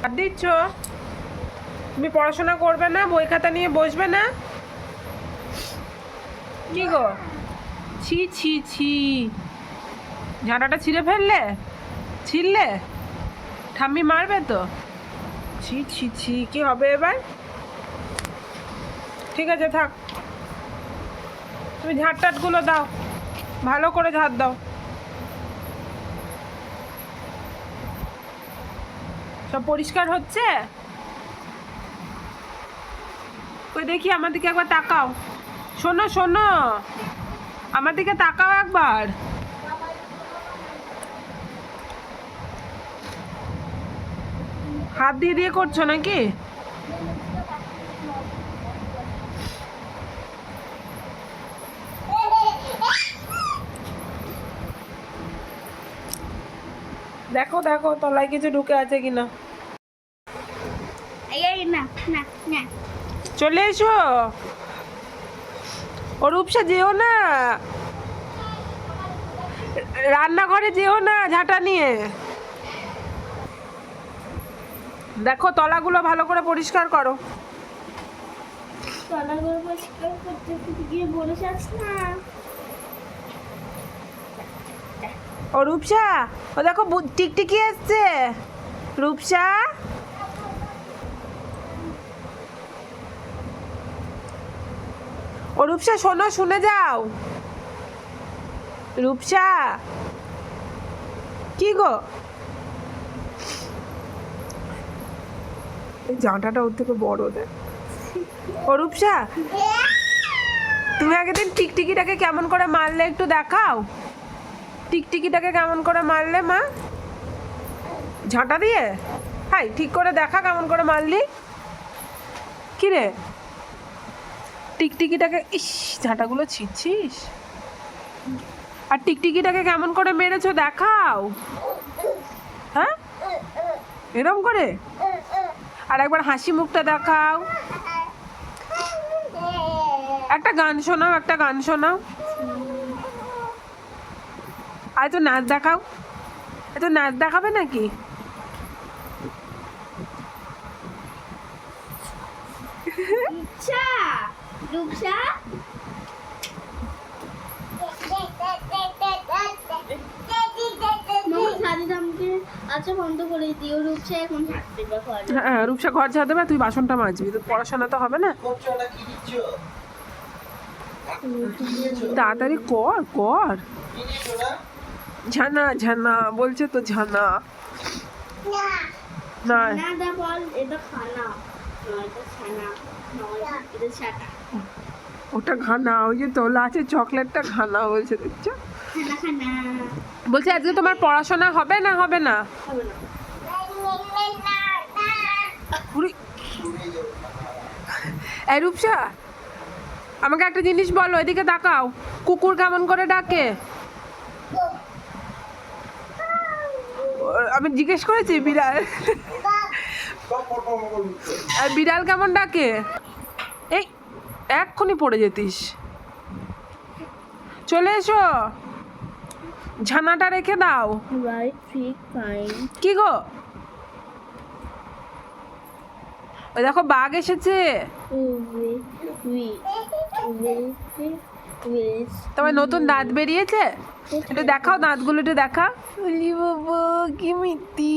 বাদ দিচ্ছ? তুমি পড়াশোনা করবে না, বই খাতা নিয়ে বসবে না? কি গো? ছি ছি ছি। ঝাঁটাটা ছিঁড়ে ফেললে? ছিঁড়লে? ঠাম্মি মারবে তো? ছি ছি ছি, কি হবে এবার? ঠিক আছে, থাক। তুমি ঝাঁট টাটগুলো দাও। ভালো করে ঝাঁট দাও। সব পরিষ্কার হচ্ছে? ওই দেখি, আমার দিকে একবার তাকাও। শোনো শোনো। আমার দিকে তাকাও একবার। হাত দিয়ে দিয়ে করছ নাকি? দেখো দেখো তলায় কিছু ঢুকে আছে কিনা। চলে এসো। ও রূপসা যেও না। রান্নাঘরে যেও না ঝাঁটা নিয়ে। দেখো তলাগুলো ভালো করে পরিষ্কার করো। তলাগুলো পরিষ্কার করতে গিয়ে না। ও রূপসা, ও দেখো টিকটিকি এসছে। রূপসা? ও রূপসা, শোনো, শুনে যাও। রূপসা? কি গো? জাঁটাটা ওর থেকে বড় দেয় ও রূপসা, তুমি আগের দিন টিকটিকিটাকে কেমন করে মারলে একটু দেখাও। টিকটিকিটাকে কেমন করে মারলে, মা? ঝাঁটা দিয়ে? হাই, ঠিক করে দেখা কেমন করে মারলি। কি রে টিকটিকিটাকে ইস, ঝাঁটাগুলো ছিচ্ছিস আর টিকটিকিটাকে কেমন করে মেরেছো, দেখাও। হ্যাঁ? এরম করে? আর একবার হাসি মুখটা দেখাও। একটা গান শোনাও, একটা গান শোনাও। আর তো নাচ দেখাও। এত নাচ দেখাবে নাকি? আচ্ছা বন্ধ করে দিও রূপসা এখন হ্যাঁ রূপসা ঘর ঝাড় দেবে তুই বাসনটা মাজবি। তো পড়াশোনা তো হবে না। তাড়াতাড়ি কর কর। ঝানা ঝানা বলছে তো ঝানা। না। ওটা ঘানা ওই যে তোলা আছে চকলেটটা ঘানা বলছে দেখছ? বলছে আজকে তোমার পড়াশোনা হবে না হবে না? এই রূপসা আমাকে একটা জিনিস বলো এদিকে তাকাও। কুকুর কেমন করে ডাকে? আমি জিজ্ঞেস করেছি, বিড়াল। আর বিড়াল কেমন ডাকে? এই, এক্ষুনি পড়ে যেতিস। চলে এসো। ঝানাটা রেখে দাও। কি গো? দেখো, বাঘ এসেছে। তোমার নতুন দাঁত বেরিয়েছে? একটু দেখাও দাঁতগুলো একটু দেখা। বলি বাবা কি মিত্তি